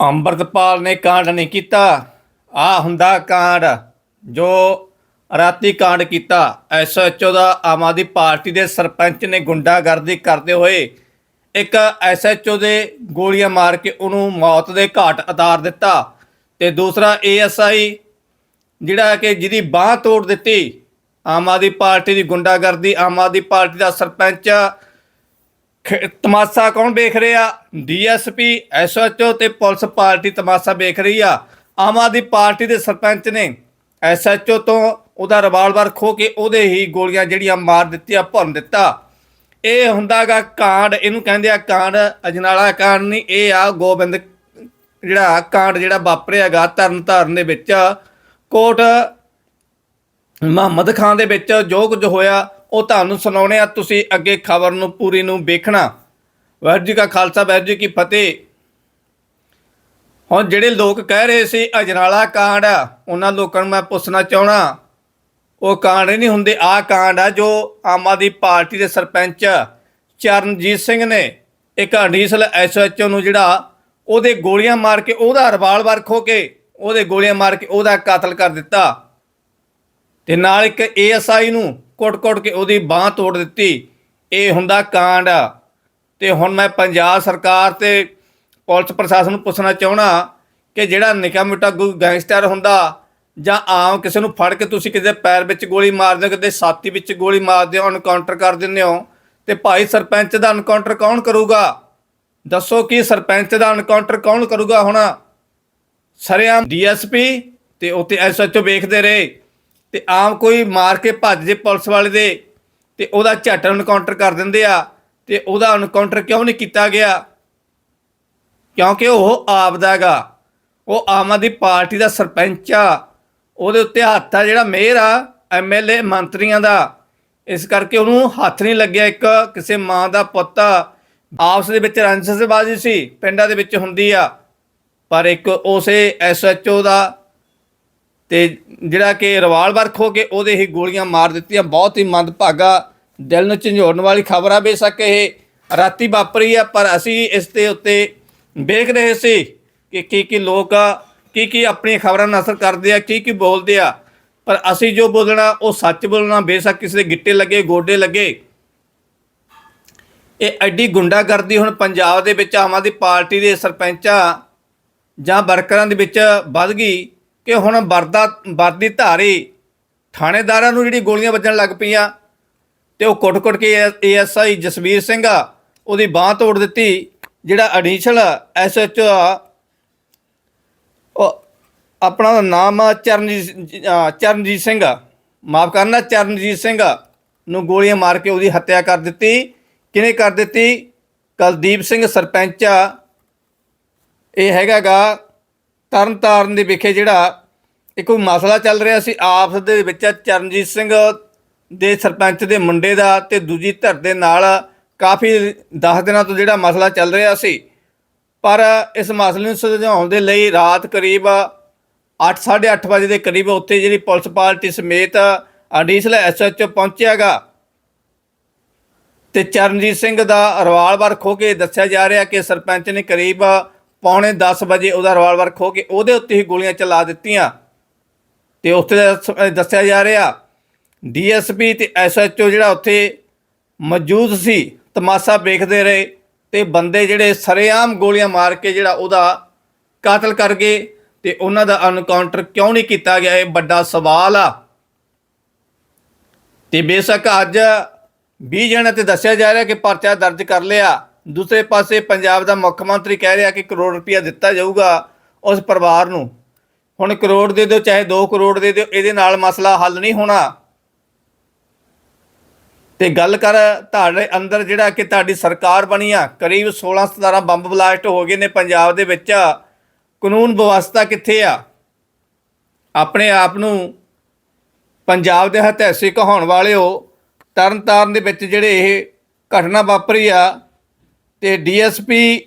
ਅੰਮ੍ਰਿਤਪਾਲ ਨੇ ਕਾਂਡ ਨਹੀਂ ਕੀਤਾ। ਆ ਹੁੰਦਾ ਕਾਂਡ ਜੋ ਰਾਤੀ ਕਾਂਡ ਕੀਤਾ। ਐਸਐਚਓ ਦਾ ਆਮ ਆਦਮੀ ਪਾਰਟੀ ਦੇ ਸਰਪੰਚ ਨੇ ਗੁੰਡਾਗਰਦੀ ਕਰਦੇ ਹੋਏ ਇੱਕ ਐਸਐਚਓ ਦੇ ਗੋਲੀਆਂ ਮਾਰ ਕੇ ਉਹਨੂੰ ਮੌਤ ਦੇ ਘਾਟ ਉਤਾਰ ਦਿੱਤਾ ਤੇ ਦੂਸਰਾ ਏਐਸਆਈ ਜਿਹੜਾ ਕਿ ਜਿਹਦੀ ਬਾਹ ਤੋੜ ਦਿੱਤੀ। ਆਮ ਆਦਮੀ ਪਾਰਟੀ ਦੀ ਗੁੰਡਾਗਰਦੀ, ਆਮ ਆਦਮੀ ਪਾਰਟੀ ਦਾ ਸਰਪੰਚ ਤਮਾਸ਼ਾ ਕੌਣ ਵੇਖ ਰਿਹਾ? ਡੀਐਸਪੀ ਐਸਐਚਓ ਤੇ ਪੁਲਿਸ ਪਾਰਟੀ ਤਮਾਸ਼ਾ ਵੇਖ ਰਹੀ ਆ। ਆਮ ਆਦਮੀ ਪਾਰਟੀ ਦੇ ਸਰਪੰਚ ਨੇ ਐਸਐਚਓ ਤੋਂ ਉਹਦਾ ਰਿਵਾਲਵਰ ਖੋ ਕੇ ਉਹਦੇ ਹੀ ਗੋਲੀਆਂ ਜਿਹੜੀਆਂ ਮਾਰ ਦਿੱਤੀਆਂ, ਭੰਨ ਦਿੱਤਾ। ਇਹ ਹੁੰਦਾਗਾ ਕਾਂਡ, ਇਹਨੂੰ ਕਹਿੰਦੇ ਆ ਕਾਂਡ, ਅਜਨਾਲਾ ਕਾਂਡ ਨਹੀਂ, ਇਹ ਆ ਗੋਬਿੰਦ, ਜਿਹੜਾ ਕਾਂਡ ਜਿਹੜਾ ਵਾਪਰਿਆਗਾ ਤਰਨ ਤਾਰਨ ਦੇ ਵਿੱਚ। ਕੋਟ ਮੁਹੰਮਦ ਖਾਨ ਦੇ ਵਿੱਚ ਜੋ ਕੁਝ ਹੋਇਆ ਉਹ ਤੁਹਾਨੂੰ ਸੁਣਾਉਣੇ ਆ, ਤੁਸੀਂ ਅੱਗੇ ਖਬਰ ਨੂੰ ਪੂਰੀ ਨੂੰ ਵੇਖਣਾ। ਵਾਹਿਗੁਰੂ ਜੀ ਕਾ ਖਾਲਸਾ, ਵਾਹਿਗੁਰੂ ਜੀ ਕੀ ਫਤਿਹ। ਹੁਣ ਜਿਹੜੇ ਲੋਕ ਕਹਿ ਰਹੇ ਸੀ ਅਜਨਾਲਾ ਕਾਂਡ ਉਹਨਾਂ ਲੋਕਾਂ ਨੂੰ ਮੈਂ ਪੁੱਛਣਾ ਚਾਹਣਾ ਉਹ ਕਾਂਡ ਨਹੀਂ ਹੁੰਦੇ ਆ ਕਾਂਡ ਆ ਜੋ ਆਮ ਆਦਮੀ ਪਾਰਟੀ ਦੇ ਸਰਪੰਚ ਚਰਨਜੀਤ ਸਿੰਘ ਨੇ ਇੱਕ ਅਡੀਸ਼ਨਲ ਐਸਐਚਓ ਨੂੰ ਜਿਹੜਾ ਉਹਦੇ ਗੋਲੀਆਂ ਮਾਰ ਕੇ ਉਹਦਾ ਰਿਵਾਲਵਰ ਖੋ ਕੇ ਉਹਦੇ ਗੋਲੀਆਂ ਮਾਰ ਕੇ ਉਹਦਾ ਕਤਲ ਕਰ ਦਿੱਤਾ। ਤੇ ਨਾਲ ਇੱਕ ਏਐਸਆਈ ਨੂੰ ਕੁੱਟ-ਕੁੱਟ ਕੇ ਉਹਦੀ ਬਾਹ ਤੋੜ ਦਿੱਤੀ। ਇਹ ਹੁੰਦਾ ਕਾਂਡ ਤੇ ਹੁਣ ਮੈਂ ਪੰਜਾਬ ਸਰਕਾਰ ਤੇ ਪੁਲਿਸ ਪ੍ਰਸ਼ਾਸਨ ਨੂੰ ਪੁੱਛਣਾ ਚਾਹਣਾ ਕਿ ਜਿਹੜਾ ਨਿੱਕਾ ਮੋਟਾ ਕੋਈ ਗੈਂਗਸਟਰ ਹੁੰਦਾ ਜਾਂ ਆਮ ਕਿਸੇ ਨੂੰ ਫੜ ਕੇ ਤੁਸੀਂ ਕਿਸੇ ਪੈਰ ਵਿੱਚ ਗੋਲੀ ਮਾਰਦੇ ਹੋ ਕਿਤੇ ਸਾਥੀ ਵਿੱਚ ਗੋਲੀ ਮਾਰਦੇ ਹੋ ਐਨਕਾਊਂਟਰ ਕਰ ਦਿੰਦੇ ਹੋ, ਤੇ ਭਾਈ ਸਰਪੰਚ ਦਾ ਐਨਕਾਊਂਟਰ ਕੌਣ ਕਰੂਗਾ? ਦੱਸੋ ਕਿ ਸਰਪੰਚ ਦਾ ਐਨਕਾਊਂਟਰ ਕੌਣ ਕਰੂਗਾ ਹੁਣ? ਸਰੇਆਮ ਡੀਐਸਪੀ ਤੇ ਉੱਤੇ ਐਸਐਚਓ ਵੇਖਦੇ ਰਹੇ। ਤੇ ਆਮ ਕੋਈ ਮਾਰ ਕੇ ਭੱਜ ਜੇ ਪੁਲਿਸ ਵਾਲੇ ਦੇ ਤੇ ਉਹਦਾ ਝੱਟ ਐਨਕਾਊਂਟਰ ਕਰ ਦਿੰਦੇ ਆ ਤੇ ਉਹਦਾ ਐਨਕਾਊਂਟਰ ਕਿਉਂ ਨਹੀਂ ਕੀਤਾ ਗਿਆ? ਕਿਉਂਕਿ ਉਹ ਆਪ ਦਾਗਾ ਉਹ ਆਮ ਆਦਮੀ ਪਾਰਟੀ ਦਾ ਸਰਪੰਚ ਆ। ਉਹਦੇ ਉੱਤੇ ਹੱਥ ਆ ਜਿਹੜਾ ਮੇਅਰ ਆ ਐਮਐਲਏ ਮੰਤਰੀਆਂ ਦਾ। ਇਸ ਕਰਕੇ ਉਹਨੂੰ ਹੱਥ ਨਹੀਂ ਲੱਗਿਆ ਇੱਕ ਕਿਸੇ ਮਾਂ ਦਾ ਪੁੱਤ ਆਪਸ ਦੇ ਵਿੱਚ ਰੰਜਸਬਾਜ਼ੀ ਸੀ, ਪਿੰਡਾਂ ਦੇ ਵਿੱਚ ਹੁੰਦੀ ਆ। ਪਰ ਇੱਕ ਉਸੇ ਐਸਐਚਓ ਦਾ ਤੇ ਜਿਹੜਾ ਕਿ ਰਵਾਲ ਵਰਖ ਹੋ ਕੇ ਉਹਦੇ ਹੀ ਗੋਲੀਆਂ ਮਾਰ ਦਿੱਤੀਆਂ। ਬਹੁਤ ਹੀ ਮੰਦਭਾਗਾ ਦਿਲ ਨੂੰ ਝੰਜੋੜਨ ਵਾਲੀ ਖਬਰ ਆ। ਬੇਸ਼ੱਕ ਇਹ ਰਾਤੀ ਵਾਪਰੀ ਆ, ਪਰ ਅਸੀਂ ਇਸ ਦੇ ਉੱਤੇ ਵੇਖ ਰਹੇ ਸੀ ਕਿ ਕੀ ਕੀ ਲੋਕ ਕੀ ਕੀ ਆਪਣੀਆਂ ਖਬਰਾਂ ਨੂੰ ਅਸਰ ਕਰਦੇ ਆ, ਕੀ ਕੀ ਬੋਲਦੇ ਆ। ਪਰ ਅਸੀਂ ਜੋ ਬੋਲਣਾ, ਉਹ ਸੱਚ ਬੋਲਣਾ। ਬੇਸ਼ੱਕ ਕਿਸੇ ਦੇ ਗਿੱਟੇ ਲੱਗੇ, ਗੋਡੇ ਲੱਗੇ। ਇਹ ਐਡੀ ਗੁੰਡਾਗਰਦੀ ਹੁਣ ਪੰਜਾਬ ਦੇ ਵਿੱਚ, ਆਮ ਆਦਮੀ ਪਾਰਟੀ ਦੇ ਸਰਪੰਚਾਂ ਜਾਂ ਵਰਕਰਾਂ ਦੇ ਵਿੱਚ ਵੱਧ ਗਈ। ਕਿ ਹੁਣ ਵਰਦਾ ਵਰਦੀ ਧਾਰੀ ਥਾਣੇਦਾਰਾਂ ਨੂੰ ਜਿਹੜੀ ਗੋਲੀਆਂ ਵੱਜਣ ਲੱਗ ਪਈਆਂ ਤੇ ਉਹ ਕੁੱਟ-ਕੁੱਟ ਕੇ ਏਐਸਆਈ ਜਸਵੀਰ ਸਿੰਘ ਆ, ਉਹਦੀ ਬਾਹ ਤੋੜ ਦਿੱਤੀ, ਜਿਹੜਾ ਐਡੀਸ਼ਨਲ ਐਸਐਚਓ ਆ। ਉਹ ਆਪਣਾ ਨਾਮ ਆ ਚਰਨਜੀਤ ਚਰਨਜੀਤ ਸਿੰਘ ਮਾਫ ਕਰਨਾ, ਚਰਨਜੀਤ ਸਿੰਘ ਨੂੰ ਗੋਲੀਆਂ ਮਾਰ ਕੇ ਉਹਦੀ ਹੱਤਿਆ ਕਰ ਦਿੱਤੀ। ਕਿਹਨੇ ਕਰ ਦਿੱਤੀ? ਕੁਲਦੀਪ ਸਿੰਘ ਸਰਪੰਚ ਆ। ਇਹ ਹੈਗਾਗਾ ਤਰਨਤਾਰਨ ਦੇ ਵਿਖੇ ਜਿਹੜਾ ਇੱਕ ਮਸਲਾ ਚੱਲ ਰਿਹਾ ਸੀ, ਆਪਸ ਦੇ ਵਿੱਚ ਚਰਨਜੀਤ ਸਿੰਘ ਦੇ ਸਰਪੰਚ ਦੇ ਮੁੰਡੇ ਦਾ ਤੇ ਦੂਜੀ ਧਿਰ ਦੇ ਨਾਲ ਕਾਫੀ 10 ਦਿਨਾਂ ਤੋਂ ਜਿਹੜਾ ਮਸਲਾ ਚੱਲ ਰਿਹਾ ਸੀ। ਪਰ ਇਸ ਮਸਲੇ ਨੂੰ ਸੁਲਝਾਉਣ ਦੇ ਲਈ ਰਾਤ ਕਰੀਬ 8:30 ਵਜੇ ਦੇ ਕਰੀਬ ਉੱਥੇ ਜਿਹੜੀ ਪੁਲਿਸ ਪਾਰਟੀ ਸਮੇਤ ਐਡੀਸ਼ਨਲ ਐਸਐਚਓ ਪਹੁੰਚਿਆਗਾ। ਤੇ ਚਰਨਜੀਤ ਸਿੰਘ ਦਾ ਰਿਵਾਲਵਰ ਖੋ ਕੇ ਦੱਸਿਆ ਜਾ ਰਿਹਾ ਕਿ ਸਰਪੰਚ ਨੇ ਕਰੀਬ ਪੌਣੇ 10 ਵਜੇ ਉਹਦਾ ਰਿਵਾਲਵਰ ਖੋ ਕੇ ਉਹਦੇ ਉੱਤੇ ਹੀ ਗੋਲੀਆਂ ਚਲਾ ਦਿੱਤੀਆਂ। ਤੇ ਉੱਥੇ ਦੱਸ- ਦੱਸਿਆ ਜਾ ਰਿਹਾ ਡੀਐਸਪੀ ਤੇ ਐਸਐਚਓ ਜਿਹੜਾ ਉੱਥੇ ਮੌਜੂਦ ਸੀ, ਤਮਾਸ਼ਾ ਵੇਖਦੇ ਰਹੇ ਤੇ ਬੰਦੇ ਜਿਹੜੇ ਸਰੇਆਮ ਗੋਲੀਆਂ ਮਾਰ ਕੇ ਜਿਹੜਾ ਉਹਦਾ ਕਾਤਲ ਕਰ ਗਏ ਤੇ ਉਹਨਾਂ ਦਾ ਅਨਕਾਊਂਟਰ ਕਿਉਂ ਨਹੀਂ ਕੀਤਾ ਗਿਆ, ਇਹ ਵੱਡਾ ਸਵਾਲ ਆ। ਤੇ ਬੇਸ਼ੱਕ ਅੱਜ 20 ਜਣਾਂ ਤੇ ਦੱਸਿਆ ਜਾ ਰਿਹਾ ਕਿ ਪਰਚਾ ਦਰਜ ਕਰ ਲਿਆ। ਦੂਸਰੇ ਪਾਸੇ ਪੰਜਾਬ ਦਾ ਮੁੱਖ ਮੰਤਰੀ ਕਹਿ ਰਿਹਾ ਕਿ ਕਰੋੜ ਰੁਪਇਆ ਦਿੱਤਾ ਜਾਊਗਾ ਉਸ ਪਰਿਵਾਰ ਨੂੰ। ਹੁਣ ਕਰੋੜ ਦੇ ਦਿਓ, ਚਾਹੇ 2 ਕਰੋੜ ਦੇ ਦਿਓ, ਇਹਦੇ ਨਾਲ ਮਸਲਾ ਹੱਲ ਨਹੀਂ ਹੋਣਾ। ਤੇ ਗੱਲ ਕਰ ਤੁਹਾਡੇ ਅੰਦਰ ਜਿਹੜਾ ਕਿ ਤੁਹਾਡੀ ਸਰਕਾਰ ਬਣੀ ਆ, ਕਰੀਬ 16 17 ਬੰਬ ਬਲਾਸਟ ਹੋ ਗਏ ਨੇ ਪੰਜਾਬ ਦੇ ਵਿੱਚ। ਕਾਨੂੰਨ ਵਿਵਸਥਾ ਕਿੱਥੇ ਆ? ਆਪਣੇ ਆਪ ਨੂੰ ਪੰਜਾਬ ਦੇ ਹਤੈਸੀ ਕਹਾਉਣ ਵਾਲਿਓ ਤਰਨਤਾਰਨ ਦੇ ਵਿੱਚ ਜਿਹੜੇ ਇਹ ਘਟਨਾ ਵਾਪਰੀ ਆ ਤੇ ਡੀਐਸਪੀ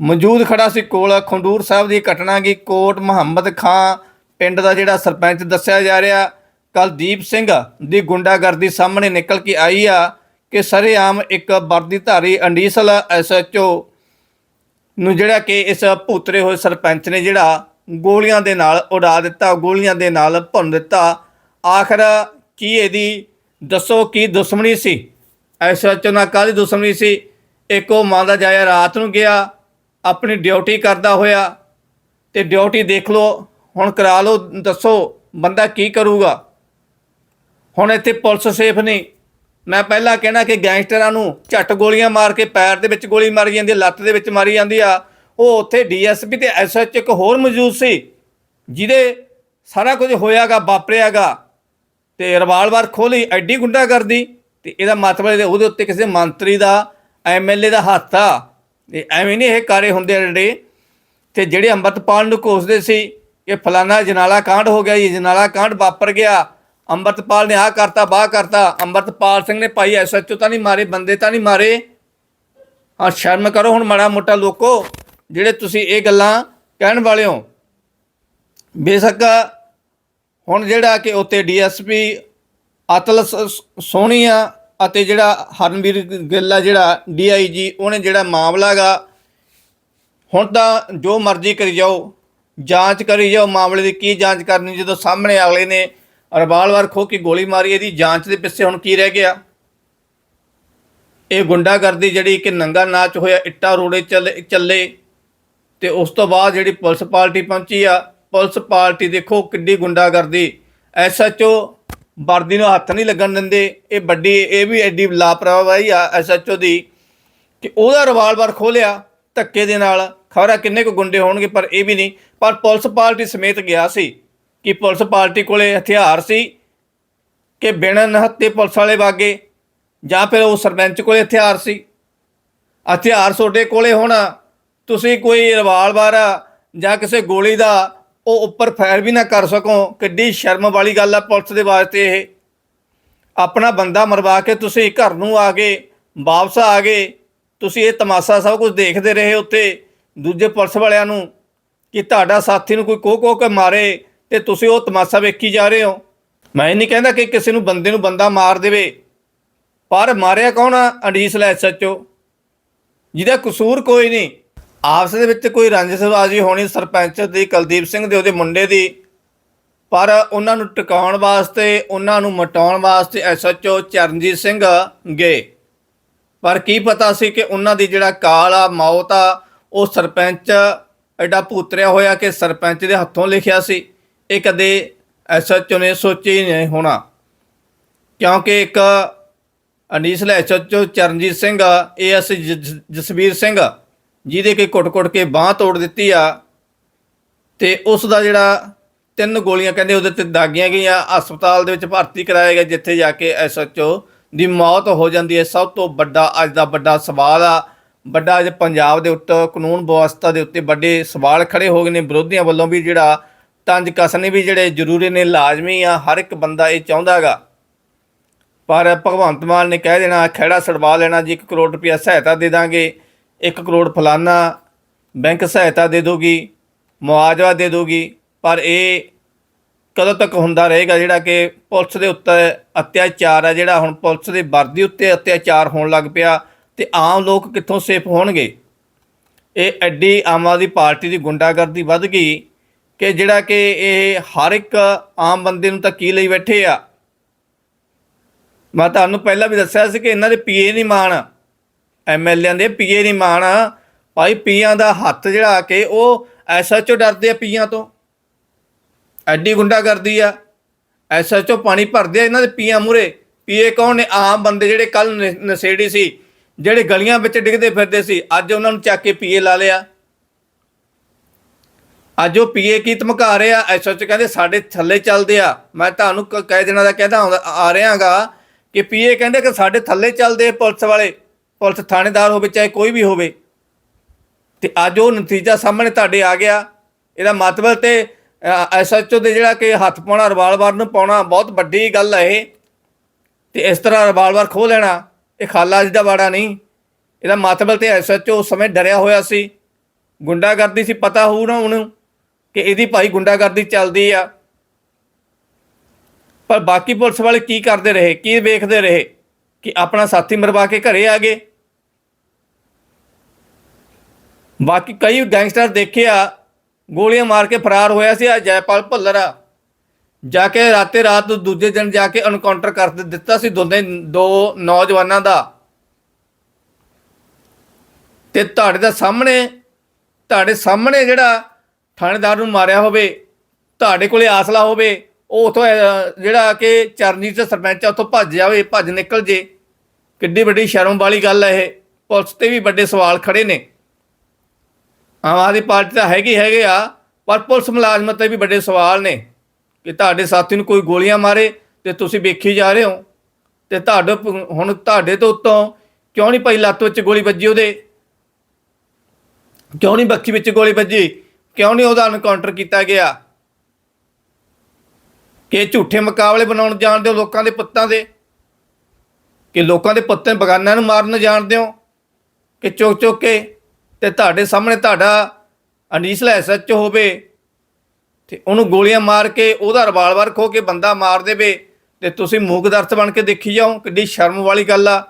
ਮੌਜੂਦ ਖੜਾ ਸੀ ਕੋਲ, ਖੰਡੂਰ ਸਾਹਿਬ ਦੀ ਘਟਨਾ ਕੀ? ਕੋਟ ਮੁਹੰਮਦ ਖਾਂ ਪਿੰਡ ਦਾ ਜਿਹੜਾ ਸਰਪੰਚ ਦੱਸਿਆ ਜਾ ਰਿਹਾ, ਕੁਲਦੀਪ ਸਿੰਘ ਦੀ ਗੁੰਡਾਗਰਦੀ ਸਾਹਮਣੇ ਨਿਕਲ ਕੇ ਆਈ ਆ ਕਿ ਸਰੇਆਮ ਇੱਕ ਵਰਦੀਧਾਰੀ ਅੰਡੀਸਲ ਐਸਐਚਓ ਨੂੰ ਜਿਹੜਾ ਕਿ ਇਸ ਭੂਤਰੇ ਹੋਏ ਸਰਪੰਚ ਨੇ ਜਿਹੜਾ ਗੋਲੀਆਂ ਦੇ ਨਾਲ ਉਡਾ ਦਿੱਤਾ, ਗੋਲੀਆਂ ਦੇ ਨਾਲ ਭੁੰਨ ਦਿੱਤਾ। ਆਖਰ ਕੀ ਇਹਦੀ ਦੱਸੋ ਕੀ ਦੁਸ਼ਮਣੀ ਸੀ? ਐਸਐਚਓ ਨਾਲ ਕਾਹਦੀ ਦੁਸ਼ਮਣੀ ਸੀ? ਇੱਕ ਉਹ ਮਾਂ ਦਾ ਜਾਇਆ ਰਾਤ ਨੂੰ ਗਿਆ, ਆਪਣੀ ਡਿਊਟੀ ਕਰਦਾ ਹੋਇਆ, ਤੇ ਡਿਊਟੀ ਦੇਖ ਲਓ, ਹੁਣ ਕਰਾ ਲਓ, ਦੱਸੋ, ਬੰਦਾ ਕੀ ਕਰੂਗਾ? ਹੁਣ ਇੱਥੇ ਪੁਲਿਸ ਸੇਫ ਨਹੀਂ। ਮੈਂ ਪਹਿਲਾਂ ਕਹਿਣਾ ਕਿ ਗੈਂਗਸਟਰਾਂ ਨੂੰ ਝੱਟ ਗੋਲੀਆਂ ਮਾਰ ਕੇ ਪੈਰ ਦੇ ਵਿੱਚ ਗੋਲੀ ਮਾਰੀ ਜਾਂਦੀ, ਲੱਤ ਦੇ ਵਿੱਚ ਮਾਰੀ ਜਾਂਦੀ ਆ। ਉਹ ਉੱਥੇ ਡੀਐਸਪੀ ਤੇ ਐਸਐਚ ਇੱਕ ਹੋਰ ਮੌਜੂਦ ਸੀ, ਜਿਹਦੇ ਸਾਰਾ ਕੁਝ ਹੋਇਆਗਾ, ਵਾਪਰਿਆਗਾ। ਤੇ ਰਿਵਾਲਵਰ ਖੋਲੀ ਐਡੀ ਗੁੰਡਾ ਕਰਦੀ ਤੇ ਇਹਦਾ ਮਤਲਬ ਉਹਦੇ ਉੱਤੇ ਕਿਸੇ ਮੰਤਰੀ ਦਾ ਐਮਐਲਏ ਦਾ ਹੱਥ ਆ। ਤੇ ਐਵੇਂ ਨਹੀਂ ਇਹ ਕਾਰੇ ਹੁੰਦੇ ਆ ਜਿਹੜੇ। ਤੇ ਜਿਹੜੇ ਅੰਮ੍ਰਿਤਪਾਲ ਨੂੰ ਕੋਸਦੇ ਸੀ ਕਿ ਫਲਾਨਾ ਜਨਾਲਾ ਕਾਂਡ ਹੋ ਗਿਆ ਜੀ, ਜਨਾਲਾ ਕਾਂਡ ਵਾਪਰ ਗਿਆ। ਅੰਮ੍ਰਿਤਪਾਲ ਨੇ ਆਹ ਕਰਤਾ, ਬਾਹ ਕਰਤਾ। ਅੰਮ੍ਰਿਤਪਾਲ ਸਿੰਘ ਨੇ ਭਾਈ ਐਸਐਚਓ ਤਾਂ ਨਹੀਂ ਮਾਰੇ, ਬੰਦੇ ਤਾਂ ਨਹੀਂ ਮਾਰੇ। ਆ ਸ਼ਰਮ ਕਰੋ ਹੁਣ ਮਾੜਾ ਮੋਟਾ ਲੋਕੋ, ਜਿਹੜੇ ਤੁਸੀਂ ਇਹ ਗੱਲਾਂ ਕਹਿਣ ਵਾਲੇ ਹੋ। ਬੇਸ਼ੱਕ ਹੁਣ ਜਿਹੜਾ ਕਿ ਉੱਤੇ ਡੀਐਸਪੀ ਅਤਲ ਸ- ਸ- ਸੋਹਣੀ ਆ ਅਤੇ ਜਿਹੜਾ ਹਰਨਵੀਰ ਗਿੱਲ ਆ, ਜਿਹੜਾ ਡੀਆਈਜੀ ਉਹਨੇ ਜਿਹੜਾ ਮਾਮਲਾ ਗਾ, ਹੁਣ ਤਾਂ ਜੋ ਮਰਜ਼ੀ ਕਰੀ ਜਾਓ, ਜਾਂਚ ਕਰੀ ਜਾਓ ਮਾਮਲੇ ਦੀ, ਕੀ ਜਾਂਚ ਕਰਨੀ, ਜਦੋਂ ਸਾਹਮਣੇ ਅਗਲੇ ਨੇ ਰਿਵਾਲਵਰ ਖੋ ਕੇ ਗੋਲੀ ਮਾਰੀ, ਇਹਦੀ ਜਾਂਚ ਦੇ ਪਿੱਛੇ ਹੁਣ ਕੀ ਰਹਿ ਗਿਆ? ਇਹ ਗੁੰਡਾਗਰਦੀ ਜਿਹੜੀ ਕਿ ਨੰਗਾ ਨਾਚ ਹੋਇਆ, ਇੱਟਾ ਰੋੜੇ ਚੱਲੇ ਚੱਲੇ, ਤੇ ਉਸ ਤੋਂ ਬਾਅਦ ਜਿਹੜੀ ਪੁਲਿਸ ਪਾਰਟੀ ਪਹੁੰਚੀ ਆ, ਪੁਲਿਸ ਪਾਰਟੀ ਦੇਖੋ ਕਿੱਡੀ ਗੁੰਡਾਗਰਦੀ ਐਸਐਚਓ ਵਰਦੀ ਨੂੰ ਹੱਥ ਨਹੀਂ ਲੱਗਣ ਦਿੰਦੇ। ਇਹ ਵੱਡੀ, ਇਹ ਵੀ ਐਡੀ ਲਾਪਰਵਾਹੀ ਆ ਐਸਐਚਓ ਦੀ ਕਿ ਉਹਦਾ ਰਿਵਾਲਵਰ ਖੋਲਿਆ ਧੱਕੇ ਦੇ ਨਾਲ। ਖਬਰਾਂ ਕਿੰਨੇ ਕੁ ਗੁੰਡੇ ਹੋਣਗੇ ਪਰ ਇਹ ਵੀ ਨਹੀਂ। ਪਰ ਪੁਲਿਸ ਪਾਰਟੀ ਸਮੇਤ ਗਿਆ ਸੀ ਕਿ ਪੁਲਿਸ ਪਾਰਟੀ ਕੋਲੇ ਹਥਿਆਰ ਸੀ ਕਿ ਬਿਨਾਂ ਨਹੱਤੇ ਪੁਲਿਸ ਵਾਲੇ ਵਾਗੇ ਜਾਂ ਫਿਰ ਉਹ ਸਰਪੰਚ ਕੋਲੇ ਹਥਿਆਰ ਸੀ। ਹਥਿਆਰ ਤੁਹਾਡੇ ਕੋਲੇ ਹੋਣਾ। ਤੁਸੀਂ ਕੋਈ ਰਿਵਾਲਵਰ ਜਾਂ ਕਿਸੇ ਗੋਲੀ ਦਾ ਉਹ ਉੱਪਰ ਫਾਇਰ ਵੀ ਨਾ ਕਰ ਸਕੋ। ਕਿੱਡੀ ਸ਼ਰਮ ਵਾਲੀ ਗੱਲ ਆ ਪੁਲਿਸ ਦੇ ਵਾਸਤੇ ਇਹ। ਆਪਣਾ ਬੰਦਾ ਮਰਵਾ ਕੇ ਤੁਸੀਂ ਘਰ ਨੂੰ ਆ ਗਏ, ਵਾਪਸ ਆ ਗਏ। ਤੁਸੀਂ ਇਹ ਤਮਾਸ਼ਾ ਸਭ ਕੁਝ ਦੇਖਦੇ ਰਹੇ ਉੱਤੇ ਦੂਜੇ ਪੁਲਿਸ ਵਾਲਿਆਂ ਨੂੰ ਕਿ ਤੁਹਾਡਾ ਸਾਥੀ ਨੂੰ ਕੋਈ ਕੋਹ ਕੋਹ ਕੇ ਮਾਰੇ ਤੇ ਤੁਸੀਂ ਉਹ ਤਮਾਸ਼ਾ ਵੇਖੀ ਜਾ ਰਹੇ ਹੋ। ਮੈਂ ਨਹੀਂ ਕਹਿੰਦਾ ਕਿ ਕਿਸੇ ਨੂੰ ਬੰਦੇ ਨੂੰ ਬੰਦਾ ਮਾਰ ਦੇਵੇ। ਪਰ ਮਾਰਿਆ ਕੌਣ ਆ? ਅਡੀਸ ਲੈ ਸੱਚੋ ਜਿਹਦਾ ਕਸੂਰ ਕੋਈ ਨਹੀਂ। ਆਪਸ ਦੇ ਵਿੱਚ ਕੋਈ ਰੰਜਿਸ਼ਬਾਜ਼ੀ ਹੋਣੀ ਸਰਪੰਚ ਦੀ, ਕੁਲਦੀਪ ਸਿੰਘ ਦੇ ਉਹਦੇ ਮੁੰਡੇ ਦੀ, ਪਰ ਉਹਨਾਂ ਨੂੰ ਟਿਕਾਉਣ ਵਾਸਤੇ, ਉਹਨਾਂ ਨੂੰ ਮਟਾਉਣ ਵਾਸਤੇ ਐਸਐਚਓ ਚਰਨਜੀਤ ਸਿੰਘ ਗਏ। ਪਰ ਕੀ ਪਤਾ ਸੀ ਕਿ ਉਹਨਾਂ ਦੀ ਜਿਹੜਾ ਕਾਲ ਆ, ਮੌਤ ਆ, ਉਹ ਸਰਪੰਚ ਐਡਾ ਭੂਤਰਿਆ ਹੋਇਆ ਕਿ ਸਰਪੰਚ ਦੇ ਹੱਥੋਂ ਲਿਖਿਆ ਸੀ। ਇਹ ਕਦੇ ਐਸਐਚਓ ਨੇ ਸੋਚਿਆ ਹੀ ਨਹੀਂ ਹੋਣਾ। ਕਿਉਂਕਿ ਇੱਕ ਅਨੀਸ ਐਸਐਚਓ ਚਰਨਜੀਤ ਸਿੰਘ ਏਐਸ ਜਸਵੀਰ ਸਿੰਘ ਜਿਹਦੇ ਕਿ ਕੁੱਟ-ਕੁੱਟ ਕੇ ਬਾਹ ਤੋੜ ਦਿੱਤੀ ਆ ਤੇ ਉਸ ਦਾ ਜਿਹੜਾ ਤਿੰਨ ਗੋਲੀਆਂ ਕਹਿੰਦੇ ਉਹਦੇ ਤੇ ਦਾਗੀਆਂ ਗਈਆਂ, ਹਸਪਤਾਲ ਦੇ ਵਿੱਚ ਭਰਤੀ ਕਰਾਇਆ ਗਿਆ ਜਿੱਥੇ ਜਾ ਕੇ ਐਸਐਚਓ ਦੀ ਮੌਤ ਹੋ ਜਾਂਦੀ ਹੈ। ਸਭ ਤੋਂ ਵੱਡਾ, ਅੱਜ ਦਾ ਵੱਡਾ ਸਵਾਲ ਆ। ਵੱਡਾ ਅੱਜ ਪੰਜਾਬ ਦੇ ਉੱਤੇ, ਕਾਨੂੰਨ ਵਿਵਸਥਾ ਦੇ ਉੱਤੇ ਵੱਡੇ ਸਵਾਲ ਖੜੇ ਹੋ ਗਏ ਨੇ। ਵਿਰੋਧੀਆਂ ਵੱਲੋਂ ਵੀ ਜਿਹੜਾ ਤੰਜ ਕਸਣੇ ਵੀ ਜਿਹੜੇ ਜ਼ਰੂਰੀ ਨੇ, ਲਾਜ਼ਮੀ ਆ। ਹਰ ਇੱਕ ਬੰਦਾ ਇਹ ਚਾਹੁੰਦਾਗਾ ਪਰ ਭਗਵੰਤ ਮਾਨ ਨੇ ਕਹਿ ਦੇਣਾ, ਖਹਿੜਾ ਛਡਵਾ ਲੈਣਾ ਜੀ 1 ਕਰੋੜ ਰੁਪਇਆ ਸਹਾਇਤਾ ਦੇ ਦਾਂਗੇ। 1 ਕਰੋੜ ਫਲਾਨਾ ਬੈਂਕ ਸਹਾਇਤਾ ਦੇ ਦੋਗੀ ਮੁਆਵਜ਼ਾ ਦੇ ਦੋਗੀ ਪਰ ਇਹ ਕਦੋਂ ਤੱਕ ਹੁੰਦਾ ਰਹੇਗਾ ਜਿਹੜਾ ਕਿ ਪੁਲਿਸ ਦੇ ਉੱਤੇ ਅਤਿਆਚਾਰ ਹੈ ਜਿਹੜਾ ਹੁਣ ਪੁਲਿਸ ਦੇ ਵਰਦੀ ਉੱਤੇ ਅਤਿਆਚਾਰ ਹੋਣ ਲੱਗ ਪਿਆ ਤੇ ਆਮ ਲੋਕ ਕਿੱਥੋਂ ਸੇਫ ਹੋਣਗੇ? ਇਹ ਐਡੀ ਆਮ ਆਦਮੀ ਪਾਰਟੀ ਦੀ ਗੁੰਡਾਗਰਦੀ ਵੱਧ ਗਈ ਕਿ ਜਿਹੜਾ ਕਿ ਇਹ ਹਰ ਇੱਕ ਆਮ ਬੰਦੇ ਨੂੰ ਤਾਂ ਕੀ ਲਈ ਬੈਠੇ ਆ? ਮੈਂ ਤੁਹਾਨੂੰ ਪਹਿਲਾਂ ਵੀ ਦੱਸਿਆ ਸੀ ਕਿ ਇਹਨਾਂ ਦੇ ਪੀਏ ਨਹੀਂ ਮਾਣ ਐਮਐਲਏਆਂ ਦੇ ਪੀਏ ਨਹੀਂ ਮਾਣ ਭਾਈ ਪੀਆਂ ਦਾ ਹੱਥ ਜਿਹੜਾ ਕੇ ਉਹ ਐਸਐਚਓ ਡਰਦੇ ਆ ਪੀਆਂ ਤੋਂ। ਐਡੀ ਗੁੰਡਾ ਕਰਦੀ ਆ ਐਸਐਚਓ ਪਾਣੀ ਭਰਦੇ ਆ ਇਹਨਾਂ ਦੇ ਪੀਆਂ ਮੂਰੇ ਪੀਏ ਕੌਣ ਨੇ? ਆਮ ਬੰਦੇ ਜਿਹੜੇ ਕੱਲ ਨਸ਼ੇੜੀ ਸੀ, ਜਿਹੜੇ ਗਲੀਆਂ ਵਿੱਚ ਡਿੱਗਦੇ ਫਿਰਦੇ ਸੀ, ਅੱਜ ਉਹਨਾਂ ਨੂੰ ਚੱਕ ਕੇ ਪੀਏ ਲਾ ਲਿਆ। ਅੱਜ ਉਹ ਪੀਏ ਕੀ ਧਮਕਾ ਰਹੇ ਆ? ਐਸਐਚਓ ਕਹਿੰਦੇ, ਸਾਡੇ ਥੱਲੇ ਚੱਲਦੇ ਆ। ਮੈਂ ਤੁਹਾਨੂੰ ਕ- ਕਈ ਦਿਨਾਂ ਦਾ ਕਹਿੰਦਾ ਆਉਂਦਾ- ਆ ਰਿਹਾਗਾ ਕਿ ਪੀਏ ਕਹਿੰਦੇ ਕਿ ਸਾਡੇ ਥੱਲੇ ਚੱਲਦੇ ਪੁਲਿਸ ਵਾਲੇ। ਪੁਲਿਸ ਥਾਣੇਦਾਰ ਹੋਵੇ, ਚਾਹੇ ਕੋਈ ਵੀ ਹੋਵੇ, ਤੇ ਅੱਜ ਉਹ ਨਤੀਜਾ ਸਾਹਮਣੇ ਤੁਹਾਡੇ ਆ ਗਿਆ। ਇਹਦਾ ਮਤਲਬ ਤੇ ਐਸਐਚਓ ਦੇ ਜਿਹੜਾ ਕਿ ਹੱਥ ਪਾਉਣਾ ਰਿਵਾਲਵਰ ਨੂੰ ਪਾਉਣਾ ਬਹੁਤ ਵੱਡੀ ਗੱਲ ਹੈ ਇਹ। ਤੇ ਇਸ ਤਰ੍ਹਾਂ ਰਿਵਾਲਵਰ ਖੋਹ ਲੈਣਾ, ਇਹ ਖਾਲਾ ਜੀ ਦਾ ਵਾੜਾ ਨਹੀਂ। ਇਹਦਾ ਮਤਲਬ ਤੇ ਐਸਐਚਓ ਉਸ ਸਮੇਂ ਡਰਿਆ ਹੋਇਆ ਸੀ। ਗੁੰਡਾਗਰਦੀ ਸੀ, ਪਤਾ ਹੋਊ ਨਾ ਉਹਨੂੰ ਕਿ ਇਹਦੀ ਭਾਈ ਗੁੰਡਾਗਰਦੀ ਚੱਲਦੀ ਆ। ਪਰ ਬਾਕੀ ਪੁਲਿਸ ਵਾਲੇ ਕੀ ਕਰਦੇ ਰਹੇ, ਕੀ ਵੇਖਦੇ ਰਹੇ ਕਿ ਆਪਣਾ ਸਾਥੀ ਮਰਵਾ ਕੇ ਘਰੇ ਆ ਗਏ? ਬਾਕੀ ਕਈ ਗੈਂਗਸਟਰ ਦੇਖਿਆ ਗੋਲੀਆਂ ਮਾਰ ਕੇ ਫਰਾਰ ਹੋਇਆ ਸੀ ਆ ਜੈਪਾਲ ਭੱਲਰ ਆ। ਜਾ ਕੇ ਰਾਤੇ ਰਾਤ ਦੂਜੇ ਦਿਨ ਜਾ ਕੇ ਐਨਕਾਊਂਟਰ ਕਰ ਦਿੱਤਾ ਸੀ ਦੋਨੇ, ਦੋ ਨੌਜਵਾਨਾਂ ਦਾ। ਤੇ ਤੁਹਾਡੇ ਦਾ ਸਾਹਮਣੇ, ਤੁਹਾਡੇ ਸਾਹਮਣੇ ਜਿਹੜਾ ਥਾਣੇਦਾਰ ਨੂੰ ਮਾਰਿਆ ਹੋਵੇ, ਤੁਹਾਡੇ ਕੋਲੇ ਆਸਲਾ ਹੋਵੇ, ਉਹ ਉਥੋਂ ਜਿਹੜਾ ਕਿ ਚਰਨਜੀਤ ਸਰਪੰਚ ਆ, ਉੱਥੋਂ ਭੱਜ ਜਾਵੇ, ਭੱਜ ਨਿਕਲ ਜੇ। ਕਿੱਡੀ ਵੱਡੀ ਸ਼ਰਮ ਵਾਲੀ ਗੱਲ ਹੈ ਇਹ। ਪੁਲਿਸ ਤੇ ਵੀ ਵੱਡੇ ਸਵਾਲ ਖੜੇ ਨੇ। ਆਮ ਆਦਮੀ ਪਾਰਟੀ ਤਾਂ ਹੈਗੀ, ਹੈਗੇ ਆ, ਪਰ ਪੁਲਿਸ ਮੁਲਾਜ਼ਮਾਂ ਤੇ ਵੀ ਵੱਡੇ ਸਵਾਲ ਨੇ ਕਿ ਤੁਹਾਡੇ ਸਾਥੀ ਨੂੰ ਕੋਈ ਗੋਲੀਆਂ ਮਾਰੇ ਤੇ ਤੁਸੀਂ ਵੇਖੀ ਜਾ ਰਹੇ ਹੋ। ਤੇ ਤੁਹਾਡੇ ਹੁਣ ਤੁਹਾਡੇ ਤੋਂ ਉੱਤੋਂ ਕਿਉਂ ਨਹੀਂ ਭਾਈ ਲੱਤ ਵਿੱਚ ਗੋਲੀ ਵੱਜੀ ਉਹਦੇ? ਕਿਉਂ ਨਹੀਂ ਬੱਖੀ ਵਿੱਚ ਗੋਲੀ ਵੱਜੀ? ਕਿਉਂ ਨਹੀਂ ਉਹਦਾ ਐਨਕਾਊਂਟਰ ਕੀਤਾ ਗਿਆ? ਕਿ ਝੂਠੇ ਮੁਕਾਬਲੇ ਬਣਾਉਣ ਜਾਣਦੇ ਹੋ ਲੋਕਾਂ ਦੇ ਪੁੱਤਾਂ ਦੇ? ਕਿ ਲੋਕਾਂ ਦੇ ਪੁੱਤਾਂ ਬਗਾਨਿਆਂ ਨੂੰ ਮਾਰਨ ਜਾਣਦੇ ਹੋ? ਕਿ ਚੁੱਕ ਚੁੱਕ ਕੇ ਤੇ ਤੁਹਾਡੇ ਸਾਹਮਣੇ ਤੁਹਾਡਾ ਅਨੀਸਲਾ ਐਸਐਚ ਹੋਵੇ ਤੇ ਉਹਨੂੰ ਗੋਲੀਆਂ ਮਾਰ ਕੇ ਉਹਦਾ ਰਿਵਾਲਵਰ ਖੋ ਕੇ ਬੰਦਾ ਮਾਰ ਦੇਵੇ ਤੇ ਤੁਸੀਂ ਮੂਕ ਦਰਸ ਬਣ ਕੇ ਦੇਖੀ ਜਾਓ, ਕਿੱਡੀ ਸ਼ਰਮ ਵਾਲੀ ਗੱਲ ਆ।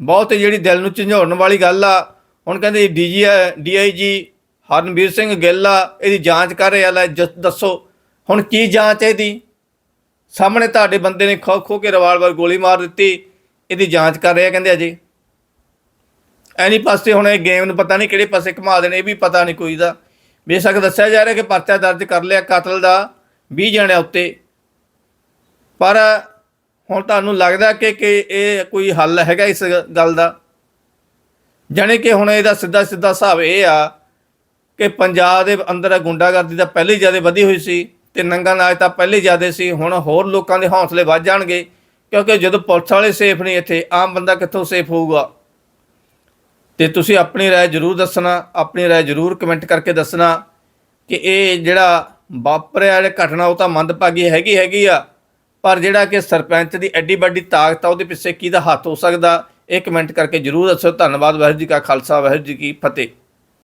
ਬਹੁਤ ਜਿਹੜੀ ਦਿਲ ਨੂੰ ਝੰਜੋੜਨ ਵਾਲੀ ਗੱਲ ਆ। ਹੁਣ ਕਹਿੰਦੇ ਡੀਜੀ, ਡੀਆਈਜੀ ਹਰਨਵੀਰ ਸਿੰਘ ਗਿੱਲ ਆ, ਇਹਦੀ ਜਾਂਚ ਕਰ ਰਿਹਾ ਲੈ, ਜ- ਦੱਸੋ, ਹੁਣ ਕੀ ਜਾਂਚ ਹੈ ਇਹਦੀ? ਸਾਹਮਣੇ ਤੁਹਾਡੇ ਬੰਦੇ ਨੇ ਖੋ ਖੋ ਕੇ ਰਿਵਾਲਵਰ ਗੋਲੀ ਮਾਰ ਦਿੱਤੀ, ਇਹਦੀ ਜਾਂਚ ਕਰ ਰਿਹਾ ਕਹਿੰਦੇ ਅਜੇ। ਐਨੀ ਪਾਸੇ ਹੁਣ ਇਹ ਗੇਮ ਨੂੰ ਪਤਾ ਨਹੀਂ ਕਿਹੜੇ ਪਾਸੇ ਘੁਮਾ ਦੇਣੇ, ਇਹ ਵੀ ਪਤਾ ਨਹੀਂ ਕੋਈ ਦਾ। ਬੇਸ਼ੱਕ ਦੱਸਿਆ ਜਾ ਰਿਹਾ ਕਿ ਪਰਚਾ ਦਰਜ ਕਰ ਲਿਆ ਕਤਲ ਦਾ 20 ਜਣਿਆਂ ਉੱਤੇ। ਪਰ ਹੁਣ ਤੁਹਾਨੂੰ ਲੱਗਦਾ ਕਿ ਕਿ ਇਹ ਕੋਈ ਹੱਲ ਹੈਗਾ ਇਸ ਗੱਲ ਦਾ? ਜਾਣੀ ਕਿ ਹੁਣ ਇਹਦਾ ਸਿੱਧਾ ਸਿੱਧਾ ਹਿਸਾਬ ਇਹ ਆ ਕਿ ਪੰਜਾਬ ਦੇ ਅੰਦਰ ਗੁੰਡਾਗਰਦੀ ਤਾਂ ਪਹਿਲੇ ਜ਼ਿਆਦਾ ਵਧੀ ਹੋਈ ਸੀ ਤੇ ਨੰਗਾ ਨਾਚ ਤਾਂ ਪਹਿਲੇ ਜ਼ਿਆਦਾ ਸੀ, ਹੁਣ ਹੋਰ ਲੋਕਾਂ ਦੇ ਹੌਸਲੇ ਵੱਧ ਜਾਣਗੇ ਕਿਉਂਕਿ ਜਦੋਂ ਪੁਲਿਸ ਵਾਲੇ ਸੇਫ ਨਹੀਂ ਇੱਥੇ, ਆਮ ਬੰਦਾ ਕਿੱਥੋਂ ਸੇਫ ਹੋਊਗਾ? ਤੇ ਤੁਸੀਂ ਆਪਣੀ رائے ਜ਼ਰੂਰ ਦੱਸਣਾ ਆਪਣੀ رائے ਜ਼ਰੂਰ ਕਮੈਂਟ ਕਰਕੇ ਦੱਸਣਾ ਕਿ ਇਹ ਜਿਹੜਾ ਵਾਪਰਿਆ ਜਿਹੜਾ ਘਟਨਾ ਉਹ ਤਾਂ ਮੰਦਭਾਗੀ ਹੈਗੀ ਹੈਗੀ ਆ ਪਰ ਜਿਹੜਾ ਕਿ ਸਰਪੰਚ ਦੀ ਐਡੀ ਵੱਡੀ ਤਾਕਤ ਆ ਉਹਦੇ ਪਿੱਛੇ ਕਿਹਦਾ ਹੱਥ ਹੋ ਸਕਦਾ ਇਹ ਕਮੈਂਟ ਕਰਕੇ ਜ਼ਰੂਰ ਦੱਸੋ ਧੰਨਵਾਦ ਵਾਹਿਗੁਰੂ ਜੀ ਕਾ ਖਾਲਸਾ ਵਾਹਿਗੁਰੂ ਜੀ ਕੀ ਫਤਿਹ